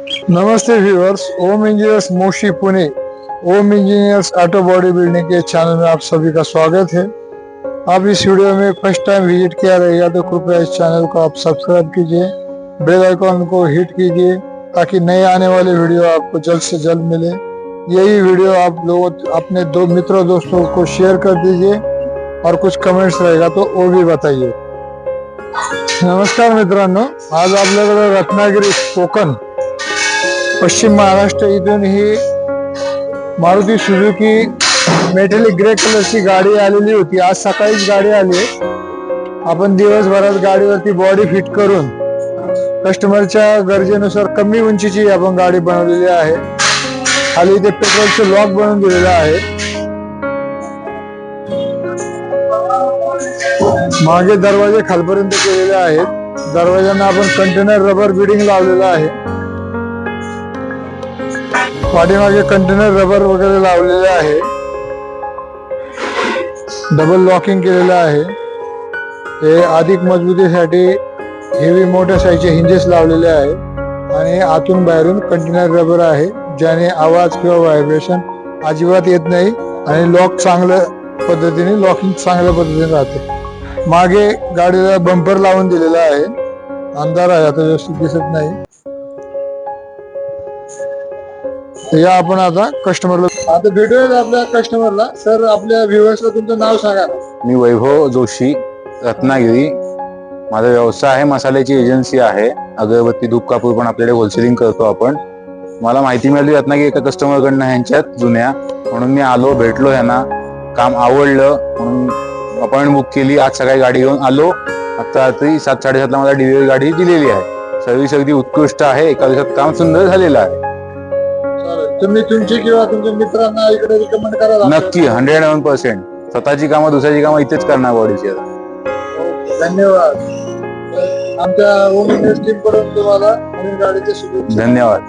नमस्ते viewers Om engineers Moshi Pune Om engineers auto body building के channel में आप सभी का स्वागत है। आप इस वीडियो में फ़र्स्ट टाइम विज़िट किया रहेगा तो कृपया इस चैनल को आप सब्सक्राइब कीजिए बेल आइकॉन को हिट कीजिए, ताकि नए आने वाले वीडियो आपको जल्द से जल्द मिले। यही वीडियो आप लोग, अपने दो मित्रों दोस्तों को शेयर कर दीजिए और कुछ कमेंट्स रहेगा तो वो भी बताइए। नमस्कार मित्रांनो, आज आपल्याकडे रत्नागिरी कोकण पश्चिम महाराष्ट्र इथून ही मारुती सुझुकी मेटेलिक ग्रे कलरची गाडी आलेली होती. आज सकाळीच गाडी आली आपण दिवसभरात गाडीवरती बॉडी फिट करून कस्टमरच्या गरजेनुसार कमी उंचीची आपण गाडी बनवलेली आहे. खाली इथे पेट्रोलचं लॉक बनवून दिलेलं आहे. मागे दरवाजे खालपर्यंत केलेले आहेत. दरवाज्यांना आपण कंटेनर रबर बिडिंग लावलेलं आहे. पाठीमागे कंटेनर रबर वगैरे लावलेले आहे. डबल लॉकिंग केलेलं आहे. हे अधिक मजबूतीसाठी हेवी मोठ्या साईजचे हिंजेस लावलेले आहे. आणि आतून बाहेरून कंटेनर रबर आहे ज्याने आवाज किंवा व्हायब्रेशन अजिबात येत नाही आणि लॉक चांगल्या पद्धतीने लॉकिंग चांगल्या पद्धतीने राहते. मागे गाडीला बंपर लावून दिलेला आहे. अंधार आहे आता व्यवस्थित दिसत नाही. या आपण आता कस्टमरला आता भेटूया आपल्या कस्टमरला सर आपल्या व्ह्युअर्सला तुमचं नाव सांगा. मी वैभव जोशी रत्नागिरी. माझा व्यवसाय आहे मसाल्याची एजन्सी आहे. अगरबत्ती धूप कापूर पण आपल्याकडे होलसेलिंग करतो आपण. मला माहिती मिळाली रत्नागिरी एका कस्टमर कडनं ह्यांच्यात जुन्या. म्हणून मी आलो भेटलो ह्यांना. काम आवडलं म्हणून अपॉइंटमेंट बुक केली. आज सकाळी गाडी घेऊन आलो. आता रात्री सात साडेसातला मला डिलिव्हरी गाडी दिलेली आहे. सर्व्हिस अगदी उत्कृष्ट आहे. एका दिवसात काम सुंदर झालेलं आहे. तुम्ही तुमची किंवा तुमच्या मित्रांना इकडे रिकमेंड करा नक्की हंड्रेड वन पर्सेंट स्वतःची कामं दुसऱ्याची कामं इथेच करणार बॉडीची धन्यवाद. आमच्या ओम टीमकडून तुम्हाला नवीन शुभेच्छा. धन्यवाद.